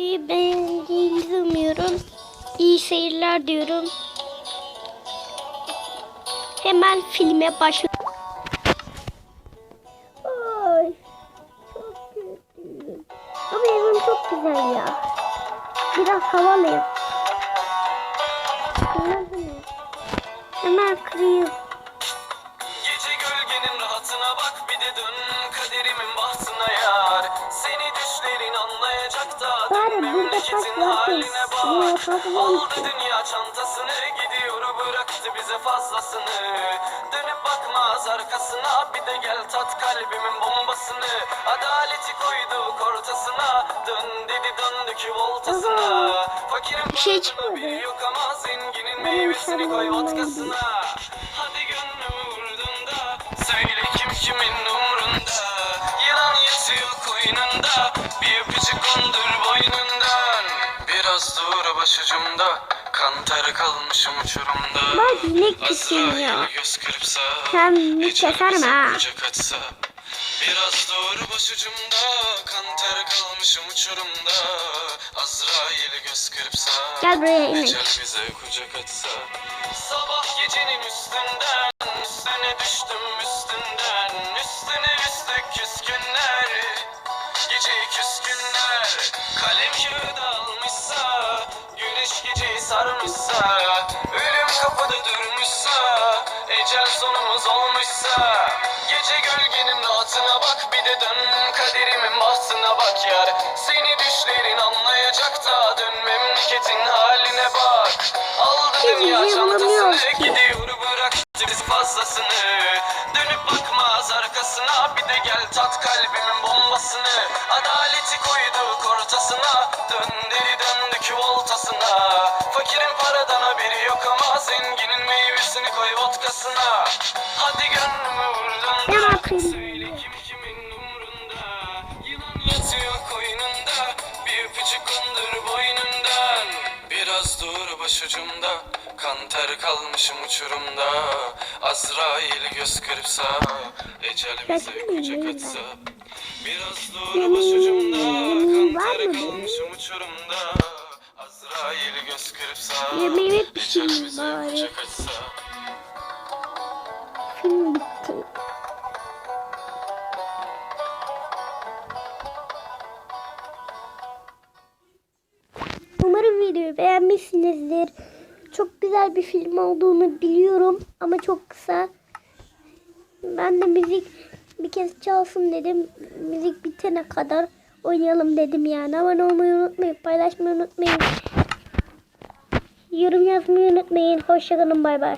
Beğendiğinizi umuyorum. İyi seyirler diyorum. Hemen filme başlıyorum. Ay, evim çok güzel ya. Biraz havalıyım. Hemen kırayım. Gece gölgenin rahatına bak bir de dön kaderimin bahtına yar. Seni düşlerin anlayacak da dön memleketin haline bak. Aldı dünya çantasını gidiyor bıraktı bize fazlasını. Dönüp bakmaz arkasına bir de gel tat kalbimin bombasını. Adaleti koyduk ortasına dön dedi döndük voltasına. Fakirin Bir şey çıkmadı. yok ama zenginin meyvesini koy vodkasına kimin umrunda Yılan yatıyor koynunda Bir öpücük kondur boynundan Biraz dur başucumda Kan ter kalmışım uçurumda Bak ya. Göz kırpsa Sen bir keser mi ha? Biraz doğru başucumda Kan ter kalmışım uçurumda Azrail göz kırpsa Gel buraya inek. Ecel bize kucak açsa Sabah gecenin üstünden Üstüne düştüm üstünden sarmışsa Ölüm kapıda durmuşsa Ecel sonumuz olmuşsa Gece gölgenin rahatına bak Bir de dön kaderimin bahtına bak yar. Seni düşlerin anlayacak da Dön memleketin haline bak. Aldı dünya çantasını. Gidiyor bıraktı biz fazlasını. Dönüp bakmaz arkasına Bir de gel tat kalbimin bombasını. Adaleti koyduk ortasına Dön vodkasına. Hadi gönlümü vurdun da? Söyle kim kimin umrunda? Yılan yatıyor koynunda. Bir öpücük kondur boynundan Biraz dur başucumda. Kan ter kalmışım uçurumda. Azrail göz kırpsa Ecel bize kucak açsa Biraz dur başucumda. Kan ter kalmışım uçurumda. Azrail göz kırpsa Yemeğimi pişireyim bari. Film bitti. Umarım videoyu beğenmişsinizdir. Çok güzel bir film olduğunu biliyorum ama çok kısa. Ben de müzik bir kez çalsın dedim. Müzik bitene kadar oynayalım dedim yani. Abone olmayı unutmayın, paylaşmayı unutmayın. Yorum yazmayı unutmayın. Hoşçakalın, bay bay.